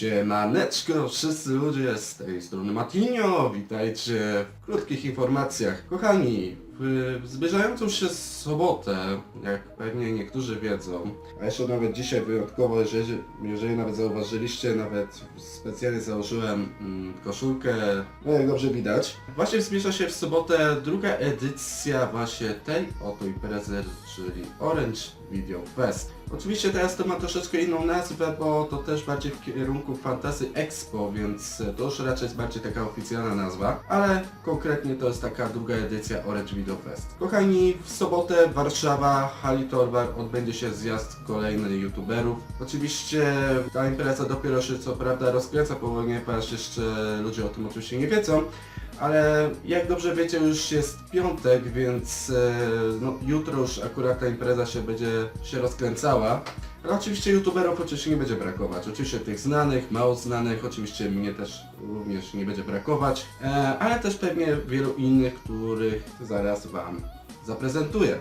Siemaneczko, wszyscy ludzie z tej strony Matinio, witajcie w krótkich informacjach. Kochani, w zbliżającą się sobotę, jak pewnie niektórzy wiedzą, a jeszcze nawet dzisiaj wyjątkowo, jeżeli, jeżeli nawet zauważyliście, nawet specjalnie założyłem mm, koszulkę, no jak dobrze widać. Właśnie zbliża się w sobotę druga edycja właśnie tej oto imprezy, czyli Orange Video Fest. Oczywiście teraz to ma troszeczkę inną nazwę, bo to też bardziej w kierunku Fantasy Expo, więc to już raczej jest bardziej taka oficjalna nazwa, ale konkretnie to jest taka druga edycja Orange Video Fest. Kochani, w sobotę Warszawa, Hali Torwar odbędzie się zjazd kolejnych youtuberów. Oczywiście ta impreza dopiero się co prawda rozkręca, ponieważ jeszcze ludzie o tym oczywiście nie wiedzą, ale jak dobrze wiecie już jest piątek, więc e, no, jutro już akurat ta impreza się będzie się rozkręcała. Ale oczywiście youtuberów oczywiście nie będzie brakować. Oczywiście tych znanych, mało znanych, oczywiście mnie też również nie będzie brakować, e, ale też pewnie wielu innych, których zaraz Wam zaprezentuję.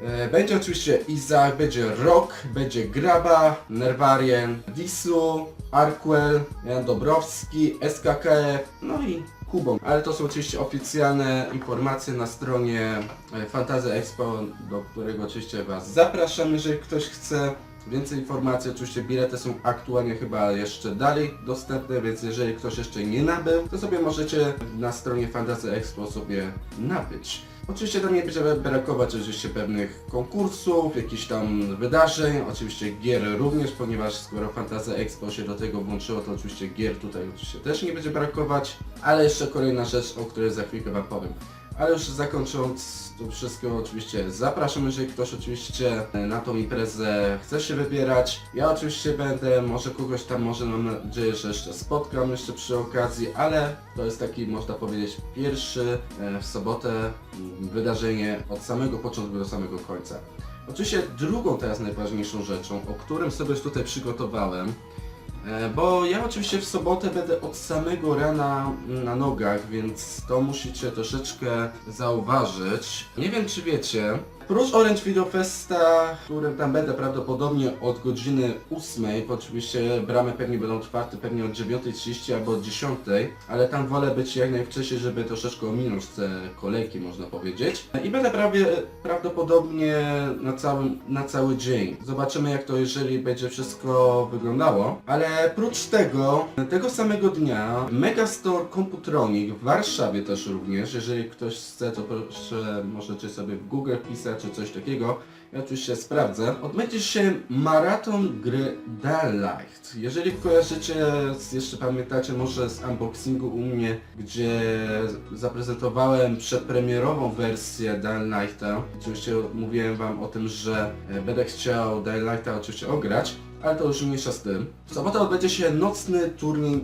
E, Będzie oczywiście Izak, będzie Rock, będzie Graba, Nerwarien, Wislu, Arkwell, Jan Dobrowski, SKKF, no i Kubą. Ale to są oczywiście oficjalne informacje na stronie e, Fantasy Expo, do którego oczywiście Was zapraszam, jeżeli ktoś chce. Więcej informacji, oczywiście bilety są aktualnie chyba jeszcze dalej dostępne, więc jeżeli ktoś jeszcze nie nabył, to sobie możecie na stronie Fantasy Expo sobie nabyć. Oczywiście tam nie będzie brakować oczywiście pewnych konkursów, jakichś tam wydarzeń, oczywiście gier również, ponieważ skoro Fantasy Expo się do tego włączyło, to oczywiście gier tutaj oczywiście też nie będzie brakować, ale jeszcze kolejna rzecz, o której za chwilkę Wam powiem. Ale już zakończąc to wszystko, oczywiście zapraszam, jeżeli ktoś oczywiście na tą imprezę chce się wybierać. Ja oczywiście będę, może kogoś tam, może mam nadzieję, że jeszcze spotkam jeszcze przy okazji, ale to jest taki, można powiedzieć, pierwszy e, w sobotę mm, wydarzenie od samego początku do samego końca. Oczywiście drugą teraz najważniejszą rzeczą, o którym sobie tutaj przygotowałem, E, Bo ja oczywiście w sobotę będę od samego rana na nogach, więc to musicie troszeczkę zauważyć. Nie wiem czy wiecie, prócz Orange Video Festa, którym tam będę prawdopodobnie od godziny 8, bo oczywiście bramy pewnie będą otwarte pewnie od 9.30 albo od 10, ale tam wolę być jak najwcześniej, żeby troszeczkę ominąć te kolejki można powiedzieć. I będę prawie prawdopodobnie na, całym, na cały dzień. Zobaczymy jak to jeżeli będzie wszystko wyglądało. Ale prócz tego, tego samego dnia Megastore Computronic w Warszawie też również, jeżeli ktoś chce to proszę możecie sobie w Google wpisać czy coś takiego. Ja oczywiście sprawdzę. Odbędzie się maraton gry Daylight. Jeżeli kojarzycie, jeszcze pamiętacie może z unboxingu u mnie, gdzie zaprezentowałem przedpremierową wersję Daylighta. Oczywiście mówiłem wam o tym, że e, będę chciał Daylighta oczywiście ograć. Ale to już mniejsza z tym. W sobotę odbędzie się nocny turniej, e,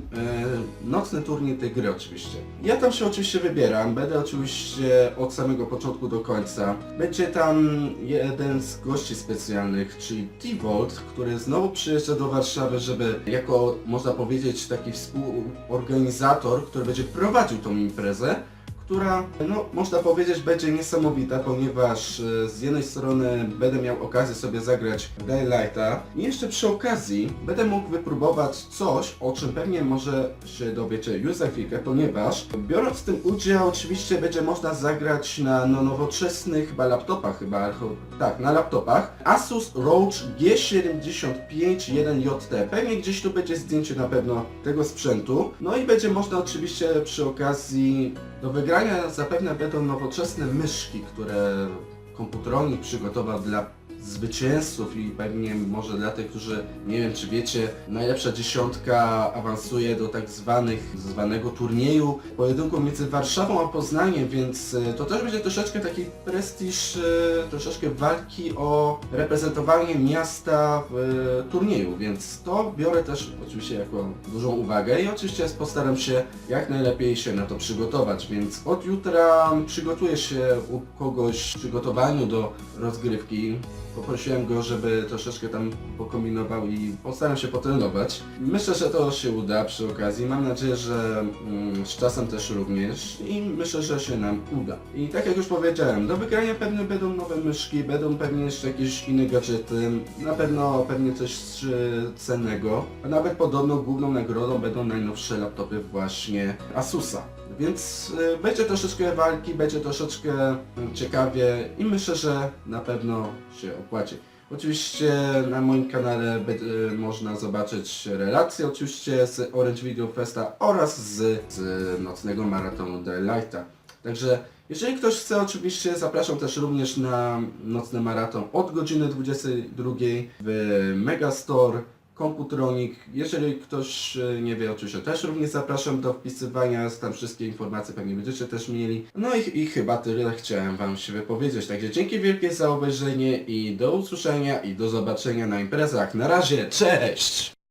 nocny turniej tej gry oczywiście. Ja tam się oczywiście wybieram, będę oczywiście od samego początku do końca. Będzie tam jeden z gości specjalnych, czyli T-Volt, który znowu przyjeżdża do Warszawy, żeby jako, można powiedzieć, taki współorganizator, który będzie prowadził tą imprezę która, no, można powiedzieć, będzie niesamowita, ponieważ e, z jednej strony będę miał okazję sobie zagrać Daylighta i jeszcze przy okazji będę mógł wypróbować coś, o czym pewnie może się dowiecie już za chwilkę, ponieważ biorąc w tym udział oczywiście będzie można zagrać na no, nowoczesnych chyba laptopach, chyba, tak, na laptopach Asus ROG G75-1JT. Pewnie gdzieś tu będzie zdjęcie na pewno tego sprzętu. No i będzie można oczywiście przy okazji do wygrania zapewne będą nowoczesne myszki, które komputeronik przygotował dla zwycięzców i pewnie może dla tych, którzy nie wiem czy wiecie, najlepsza dziesiątka awansuje do tak zwanych, zwanego turnieju pojedynku między Warszawą a Poznaniem, więc e, to też będzie troszeczkę taki prestiż, e, troszeczkę walki o reprezentowanie miasta w e, turnieju, więc to biorę też oczywiście jako dużą uwagę i oczywiście postaram się jak najlepiej się na to przygotować, więc od jutra przygotuję się u kogoś w przygotowaniu do rozgrywki. Poprosiłem go, żeby troszeczkę tam pokombinował i postaram się potrenować. Myślę, że to się uda przy okazji. Mam nadzieję, że mm, z czasem też również i myślę, że się nam uda. I tak jak już powiedziałem, do wygrania pewnie będą nowe myszki, będą pewnie jeszcze jakieś inne gadżety, na pewno pewnie coś e, cennego, a nawet podobno główną nagrodą będą najnowsze laptopy właśnie Asusa. Więc y, będzie troszeczkę walki, będzie troszeczkę y, ciekawie i myślę, że na pewno się opłaci. Oczywiście na moim kanale y, można zobaczyć relacje oczywiście z Orange Video Festa oraz z, z nocnego maratonu Daylighta. Także jeżeli ktoś chce oczywiście zapraszam też również na nocny maraton od godziny 22 w Megastore Komputronik. Jeżeli ktoś e, nie wie, oczywiście też również zapraszam do wpisywania, tam wszystkie informacje pewnie będziecie też mieli. No i, i chyba tyle chciałem Wam się wypowiedzieć. Także dzięki wielkie za obejrzenie i do usłyszenia i do zobaczenia na imprezach. Na razie, cześć!